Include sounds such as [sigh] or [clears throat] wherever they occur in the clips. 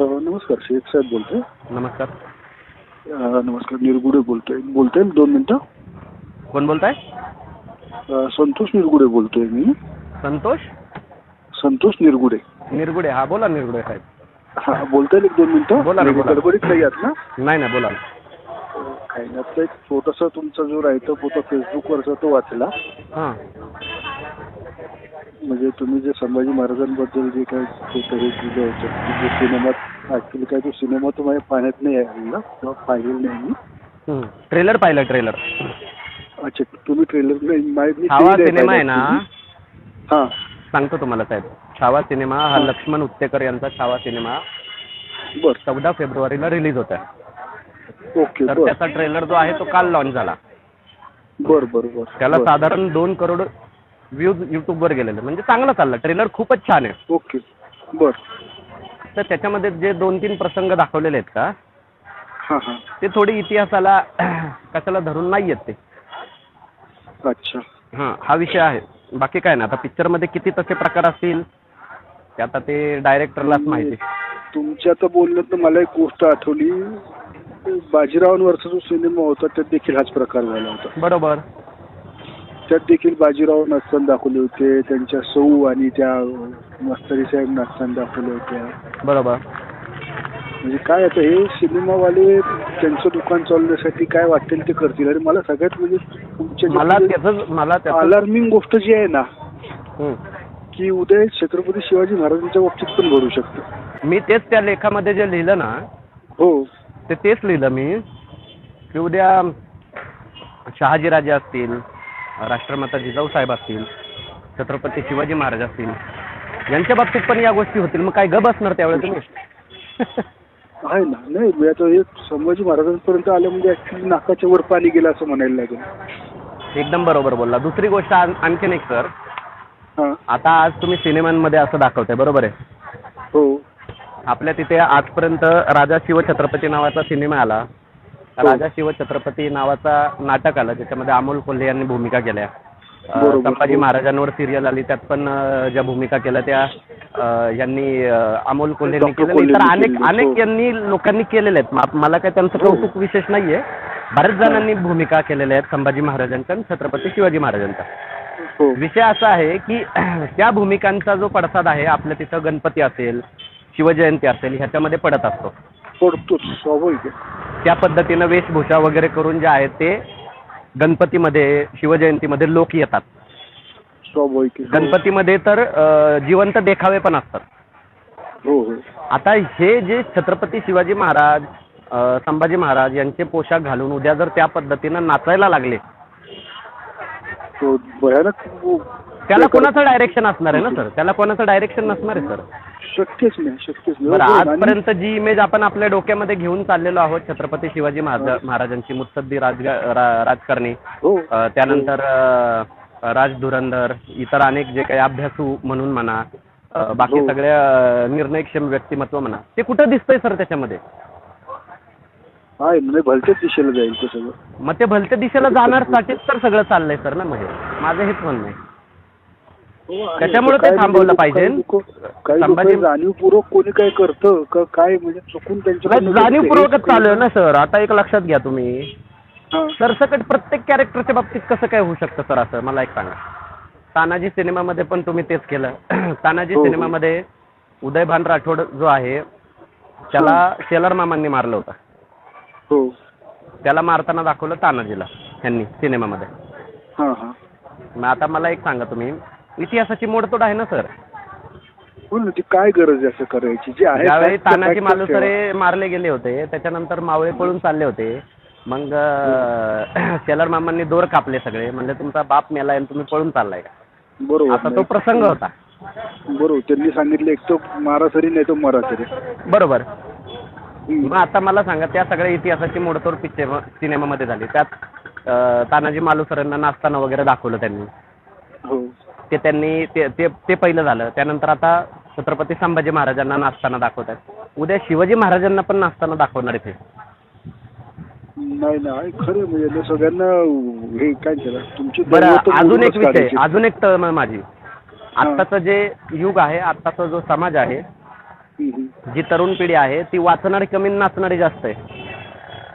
नमस्कार शेख साहेब बोलतोय. नमस्कार. अ, नमस्कार निरगुडे बोलतोय. बोलतोय दोन मिनिटं. कोण बोलताय? अ, संतोष निरगुडे बोलतोय मी. संतोष? संतोष निरगुडे. निरगुडे. हा बोला निरगुडे साहेब. हा बोलताय एक दोन मिनिटं? बोला ना, म्हणजे बोला. गडबडीत नाही आहात ना? नाही ना. बोला काही नाही आपला एक छोटासा तुमचा जो राहतो फोटो फेसबुकवरचा तो वाचला. हां. म्हणजे तुम्ही जे संभाजी महाराजांबद्दल जे काही फोटो हे दिलं होतं की जे सिनेमात ऍक्च्युली काय तो सिनेमा तो माझ्या पाहण्यात नाही आलेला किंवा पाहिलेला नाही मी. ट्रेलर पाहिलं ट्रेलर अच्छा तुम्ही ट्रेलर नाही छावा ते सिनेमा आहे ना. हा. सांगतो तुम्हाला साहेब. छावा सिनेमा हा लक्ष्मण उत्तेकर यांचा छावा सिनेमा बर. चौदा फेब्रुवारीला रिलीज होता ओके तर बर. त्याचा ट्रेलर जो आहे तो काल लॉन्च झाला. बर बर बर. त्याला बर. साधारण दोन करोड व्ह्यूज युट्यूबवर गेलेले. म्हणजे चांगला चालला. ट्रेलर खूपच छान आहे. ओके. बर. तर त्याच्यामध्ये जे दोन तीन प्रसंग दाखवलेले आहेत का? हा हा. ते थोडी इतिहासाला कशाला धरून नाही आहेत ते. अच्छा. हां हा विषय आहे. बाकी काय ना आता पिक्चरमध्ये किती तसे प्रकार असतील? ते आता ते डायरेक्टरलाच माहिती. तुमच्या आता बोलण्यात मला एक गोष्ट आठवली. बाजीरावांवरचा जो सिनेमा होता त्यात देखील हाच प्रकार झाला होता. बरोबर. त्यात देखील बाजीराव नसताना दाखवले होते. त्यांच्या सौ आणि त्या मस्तरी साहेब नसताना दाखवल्या होत्या. बरोबर. म्हणजे काय आता हे सिनेमावाले त्यांचं दुकान चालवण्यासाठी काय वाटेल ते करतील. आणि मला सगळ्यात म्हणजे तुमच्या मला त्याच मला त्याचं अलार्मिंग गोष्ट जी आहे ना. की उद्या छत्रपती शिवाजी महाराजांच्या बाबतीत पण घडू शकतं. मी तेच त्या लेखामध्ये जे लिहिलं ना हो. ते तेच लिहिलं मी की उद्या शहाजीराजे असतील राष्ट्रमाता जिजाऊ साहेब असतील छत्रपती शिवाजी महाराज असतील यांच्या बाबतीत पण या गोष्टी होतील. मग काय गप असणार त्यावेळेस तुम्ही? आहे ना नाही. मी आता हे संभाजी महाराजांपर्यंत आलं म्हणजे ऍक्च्युली नाकाच्या वर पाणी गेलं असं म्हणायला लागेल. एकदम बरोबर बोलला. दुसरी गोष्ट आण- आणखीन एक सर आता आज तुम्ही सिनेमांमध्ये असं दाखवताय बरोबर आहे? हो. आपल्या तिथे आजपर्यंत राजा शिवछत्रपती नावाचा सिनेमा आला. हो. राजा शिवछत्रपती नावाचा नाटक आलं ज्याच्यामध्ये अमोल कोल्हे यांनी भूमिका केल्या. संभाजी महाराजांवर सिरियल आली त्यात पण ज्या भूमिका केल्या त्या यांनी अमोल तर कोल्हेंनी अनेक अनेक हो. यांनी लोकांनी केलेल्या आहेत मला काय त्यांचं हो. कौतुक विशेष नाहीये बऱ्याच जणांनी भूमिका केलेल्या आहेत संभाजी महाराजांच्या आणि छत्रपती शिवाजी महाराजांच्या हो विषय असा आहे की [clears throat] त्या भूमिकांचा जो पडसाद आहे आपल्या तिथं गणपती असेल शिवजयंती असेल ह्याच्यामध्ये पडत असतो पडतोच स्वाभाविक आहे. त्या पद्धतीनं वेशभूषा वगैरे करून जे आहेत ते गणपतीमध्ये शिवजयंतीमध्ये लोक येतात स्वाभाविक आहे. गणपतीमध्ये तर अं, जिवंत देखावे पण असतात हो हो आता हे जे छत्रपती शिवाजी महाराज अं, संभाजी महाराज यांचे पोशाख घालून उद्या जर त्या पद्धतीनं नाचायला लागले तो भयानक त्याला कोणाचं डायरेक्शन असणार आहे ना सर त्याला कोणाचं डायरेक्शन नसणार आहे सर शक्यच नाही शक्यच नाही. बरं हो, आजपर्यंत जी इमेज आपण आपल्या डोक्यामध्ये घेऊन चाललेलो आहोत छत्रपती शिवाजी महाराज महाराजांची मुत्सद्दी रा- राजकारणी हो. अ, त्यानंतर अ, राज धुरंधर इतर अनेक जे काही अभ्यासू म्हणून म्हणा अ, बाकी हो. सगळ्या अ, निर्णयक्षम व्यक्तिमत्व म्हणा ते कुठं दिसतंय सर त्याच्यामध्ये? म्हणजे दिशेला जाईल ते सगळं. मग ते भलत्या दिशेला जाण्यासाठीच तर सगळं चाललंय सर ना म्हणजे माझं हेच म्हणणं आहे. हो, त्याच्यामुळे ते थांबवलं पाहिजे. संभाजी- जाणीवपूर्वक कोणी काय करतं? का काय म्हणजे चुकून त्यांच्या जाणीवपूर्वकच चालू आहे ना सर. आता एक लक्षात घ्या तुम्ही. हा. सरसकट प्रत्येक कॅरेक्टरच्या बाबतीत कसं काय होऊ शकतं सर असं? मला एक सांगा. तानाजी सिनेमामध्ये पण तुम्ही तेच केलं. [clears throat] तानाजी हो, हो. सिनेमामध्ये उदयभान राठोड जो आहे त्याला शेलार मामांनी मारलं होतं. हो. त्याला मारताना दाखवलं तानाजीला त्यांनी सिनेमामध्ये. हा हा. मग आता मला एक सांगा तुम्ही. इतिहासाची मोडतोड आहे ना सर? हो ती काय गरज आहे असं करायची? जे आहे fact- तानाजी. मालुसरे मारले गेले होते त्याच्यानंतर मावळे पळून चालले होते. मग अं, [clears throat] शेलार मामांनी दोर कापले सगळे म्हणजे तुमचा बाप मेला आणि तुम्ही पळून चाललाय बरोबर. आता तो नाही. प्रसंग होता. बरोबर त्यांनी सांगितलं एक तो मारासरी नाही तो मरासरी बरोबर. हम्म. मग आता मला सांगा त्या सगळ्या इतिहासाची मोडतोड पिक्चर सिनेमामध्ये झाली. त्यात अं, तानाजी मालुसरेंना नाचताना वगैरे दाखवलं त्यांनी. ते त्यांनी ते ते ते पहिलं झालं. त्यानंतर आता छत्रपती संभाजी महाराजांना नाचताना दाखवतात उद्या शिवाजी महाराजांना पण नाचताना दाखवणार आहे ते नाही नाही खरं म्हणजे ना सगळ्यांना हे काय केलं? तुमची बरं दैवत अजून एक विषय काढायची. अजून एक तळमळ माझी. आत्ताचं जे युग आहे आत्ताचा जो समाज आहे हम्म, हम्म. जी तरुण पिढी आहे ती वाचणारी कमी आणि नाचणारी जास्त आहे.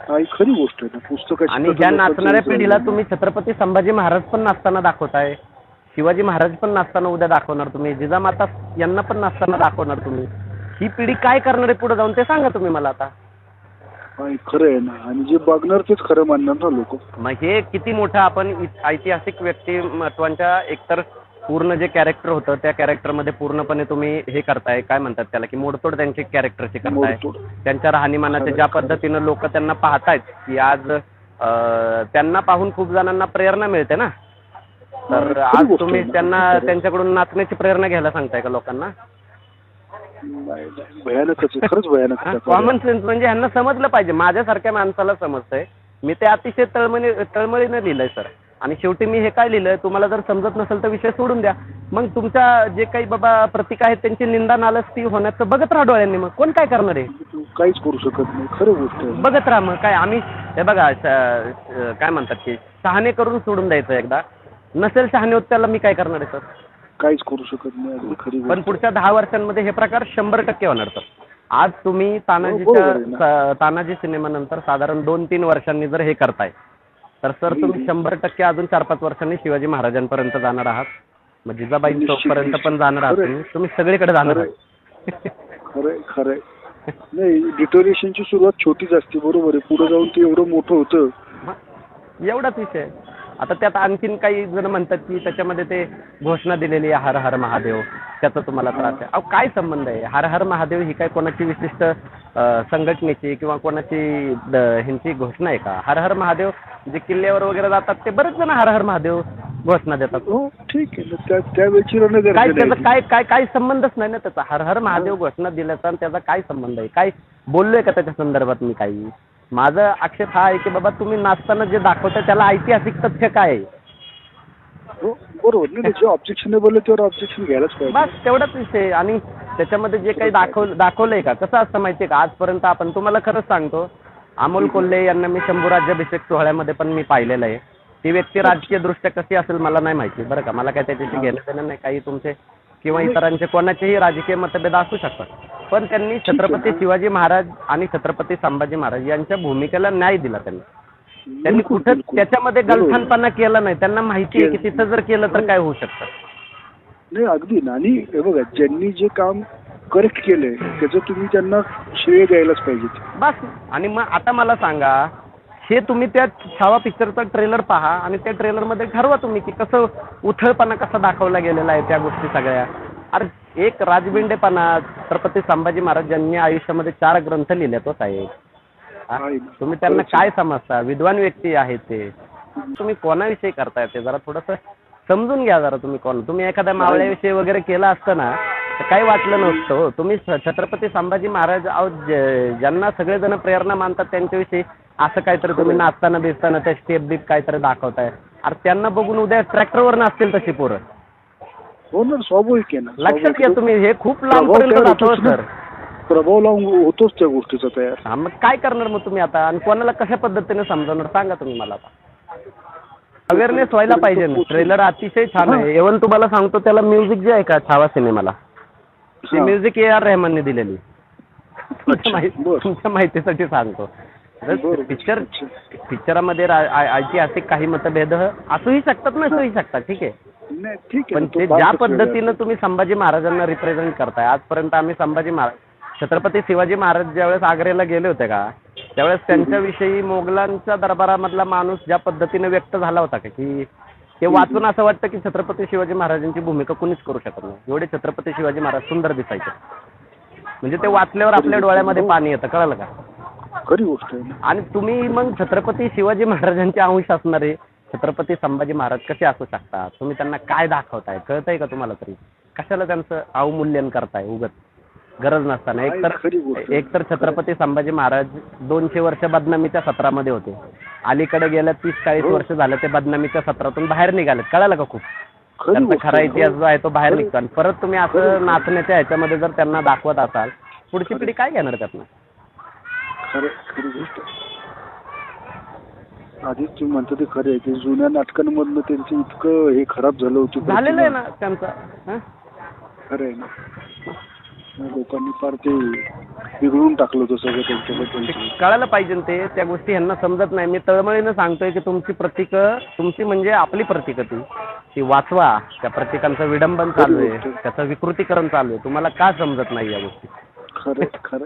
हा ही खरी गोष्ट आहे ना. पुस्तकाची आणि ज्या नाचणाऱ्या पिढीला. तुम्ही छत्रपती संभाजी महाराज पण नाचताना दाखवताय शिवाजी महाराज पण नाचताना उद्या दाखवणार तुम्ही जिजामाता यांना पण नाचताना दाखवणार तुम्ही. ही पिढी काय करणार आहे पुढे जाऊन ते सांगा तुम्ही मला आता. खरं आहे ना. आणि जे बघणार तेच खरं मानणार ना लोक. मग हे किती मोठं आपण ऐतिहासिक व्यक्तिमत्वांच्या एकतर पूर्ण जे कॅरेक्टर होतं त्या कॅरेक्टरमध्ये पूर्णपणे तुम्ही हे करताय. काय म्हणतात त्याला की मोडतोड त्यांची कॅरेक्टरची करताय. मोडतोड. त्यांच्या राहणीमानाच्या ज्या पद्धतीनं लोक त्यांना पाहतायत की आज अं, त्यांना पाहून खूप जणांना प्रेरणा मिळते ना. तर आज तुम्ही. त्यांना. त्यांच्याकडून नाचण्याची प्रेरणा घ्यायला सांगताय का लोकांना? नाही, नाही, भयानकच आहे खरंच भयानक आहे. कॉमन सेन्स म्हणजे ह्यांना समजलं पाहिजे. माझ्यासारख्या माणसाला समजतंय. मी ते अतिशय तळमळी तळमळीनं लिहिलंय सर. आणि शेवटी मी हे काय लिहिलंय तुम्हाला जर समजत नसेल तर विषय सोडून द्या. मग तुमच्या जे काही बाबा प्रतीक आहेत त्यांची निंदा नालस्ती होण्याचं बघत राहा डोळ्यांनी मग. कोण काय करणार आहे? तू काहीच करू शकत नाही. खरं गोष्ट आहे. बघत राहा मग. काय आम्ही हे बघा श- काय म्हणतात की शहाणे करून सोडून द्यायचं एकदा. नसेल शहाणे होत त्याला मी काय करणार आहे सर काहीच करू शकत नाही खरी पण गोष्ट पुढच्या दहा वर्षांमध्ये हे प्रकार शंभर टक्के होणार सर आज तुम्ही बरोबर तानाजीच्या आहे ना. स- तानाजी सिनेमानंतर साधारण दोन तीन वर्षांनी जर हे करताय तर सर तुम्ही शंभर टक्के अजून चार पाच वर्षांनी शिवाजी महाराजांपर्यंत जाणार आहात मग जिजाबाई निश्चित, चौकपर्यंत पण निश्चित. जाणार आहात खरंय. तुम्ही तुम्ही सगळीकडे जाणार खरंय. आहात खरंय खरंय नाही डिटोरेशनची सुरुवात छोटीच असते बरोबर आहे पुढे जाऊन ते एवढं मोठं होतं मग एवढाच विषय आहे. आता त्यात आणखीन काही जण म्हणतात की त्याच्यामध्ये ते घोषणा दिलेली आहे हर हर महादेव. त्याचा तुम्हाला त्रास आहे. अहो काय संबंध आहे? हर हर महादेव ही काय कोणाची विशिष्ट संघटनेची किंवा कोणाची ह्यांची घोषणा आहे का? हर हर महादेव जे किल्ल्यावर वगैरे जातात ते बरेच जण हर हर महादेव घोषणा देतात. हो ठीक आहे. काय त्याचा. काय काय काय संबंधच नाही ना त्याचा? हर हर महादेव घोषणा दिल्याचा आणि त्याचा काय संबंध आहे? काय बोललोय का त्याच्या संदर्भात मी काही? माझा आक्षेप हा आहे की बाबा तुम्ही नाचताना जे दाखवता त्याला ऐतिहासिक तथ्य काय आहे? हो बरोबर. नाही जे ऑब्जेक्शनेबल आहे त्यावर ऑब्जेक्शन घ्यायलाच पाहिजे. बस तेवढाच विषय. आणि त्याच्यामध्ये जे काही दाखव दाखवलंय का? कसं असतं माहितीये का? आजपर्यंत आपण तुम्हाला खरंच सांगतो अमोल कोल्हे यांना मी शंभू राज्याभिषेक सोहळ्यामध्ये पण मी पाहिलेलं आहे. ती व्यक्ती राजकीय दृष्ट्या कशी असेल मला नाही माहिती. बरं का? मला काय त्याच्याशी घेणं देणं नाही काही तुमचे किंवा इतरांचे कोणाचेही राजकीय मतभेद असू शकतात. पण त्यांनी छत्रपती शिवाजी महाराज आणि छत्रपती संभाजी महाराज यांच्या भूमिकेला न्याय दिला त्यांनी. त्यांनी बिलकुल, कुठं बिलकुल. त्याच्यामध्ये. गलथानपणा केला नाही. त्यांना माहिती आहे की तिथं जर केलं तर काय होऊ शकतं? नाही अगदी ना. आणि बघा ज्यांनी जे काम करेक्ट केलंय त्याचं तुम्ही त्यांना श्रेय द्यायलाच पाहिजे. बस. आणि मग आता मला सांगा हे तुम्ही त्या छावा पिक्चरचा ट्रेलर पहा आणि त्या ट्रेलरमध्ये ठरवा तुम्ही की कसं उथळपणा कसा दाखवला गेलेला आहे त्या गोष्टी सगळ्या अरे एक राजबिंडेपणा छत्रपती संभाजी महाराज यांनी आयुष्यामध्ये चार ग्रंथ लिहिले तो साहेब हा? आहे ना. तुम्ही त्यांना. काय समजता विद्वान व्यक्ती आहेत ते तुम्ही कोणाविषयी करताय ते जरा थोडंसं समजून घ्या जरा तुम्ही कोण तुम्ही एखाद्या मावळ्याविषयी वगैरे केलं असतं ना तर काही वाटलं नसतं हो. तुम्ही छत्रपती संभाजी महाराज ज्यांना सगळेजण प्रेरणा मानतात त्यांच्याविषयी असं काहीतरी तुम्ही नाचताना दिसताना त्या स्टेप बीप काहीतरी दाखवताय. अरे त्यांना बघून उद्या ट्रॅक्टरवर नाचतील तशी पोरं. हो ना स्वाभाविक आहे ना लक्षात घ्या स्वाभाविक. तुम्ही हे खूप प्रभाव लांबपर्यंत तयार जातो होतोच ना. सर प्रभाव लावून होतोच त्या गोष्टीचा तयार. हा मग काय करणार मग तुम्ही आता? आणि कोणाला कशा पद्धतीने समजावणार? सांगा तुम्ही मला आता. अवेअरनेस व्हायला पाहिजे ना. ट्रेलर अतिशय छान आहे. एवन तुम्हाला सांगतो त्याला म्युझिक जे आहे का छावा सिनेमाला? ती हा. म्युझिक ए आर रेहमानने दिलेली. तुमच्या अच्छा, माहिती- बरं. तुमच्या माहितीसाठी सांगतो. पिक्चर. पिक्चरामध्ये ऐतिहासिक काही मतभेद असूही शकतात नसूही शकतात ठीक आहे. नाही ठीक आहे पण तो ज्या पद्धतीनं तुम्ही संभाजी महाराजांना रिप्रेझेंट करताय आजपर्यंत आम्ही संभाजी महाराज छत्रपती शिवाजी महाराज ज्यावेळेस आग्र्याला गेले होते का त्यावेळेस त्यांच्याविषयी मोगलांच्या दरबारामधला माणूस ज्या पद्धतीने व्यक्त झाला होता का की ते वाचून असं वाटतं की छत्रपती शिवाजी महाराजांची भूमिका कुणीच करू शकत नाही. एवढे छत्रपती शिवाजी महाराज सुंदर दिसायचे. म्हणजे ते वाचल्यावर आपल्या डोळ्यामध्ये पाणी येतं कळलं का. खरी गोष्ट आहे. आणि तुम्ही मग छत्रपती शिवाजी महाराजांचे अंश असणारे छत्रपती संभाजी महाराज कसे असू शकतात? तुम्ही त्यांना काय दाखवताय? कळतंय का तुम्हाला तरी? कशाला त्यांचं अवमूल्यन करताय उगत? गरज नसताना. एकतर. एकतर छत्रपती संभाजी महाराज दोनशे वर्ष बदनामीच्या सत्रामध्ये होते. अलीकडे गेल्या तीस चाळीस हो. वर्ष झालं ते बदनामीच्या सत्रातून बाहेर निघाले कळालं का खूप? खरी त्यांचा खरा. इतिहास जो आहे तो बाहेर निघतो. आणि परत तुम्ही असं. नाचण्याच्या ह्याच्यामध्ये जर त्यांना दाखवत असाल पुढची पिढी काय घेणार त्यातनं? खरं खरी गोष्ट आहे. आधीच तुम्ही म्हणता ते खरे आहे. ते जुन्या नाटकांमधनं त्यांचं इतकं हे खराब झालं होतं झालेलं आहे ना त्यांचं हं? खरं आहे ना. लोकांनी फार ते बिघडून टाकलं होतं सगळं ते त्यांच्याबद्दल कळायला पाहिजे ना ते. त्या गोष्टी ह्यांना समजत नाही. मी तळमळीनं सांगतोय की तुमची प्रतीक तुमची म्हणजे आपली प्रतीक ती. ती वाचवा. त्या प्रतीकांचं विडंबन चालू आहे. त्याचं विकृतीकरण चालू आहे. तुम्हाला का समजत नाही या गोष्टी? खरं खरं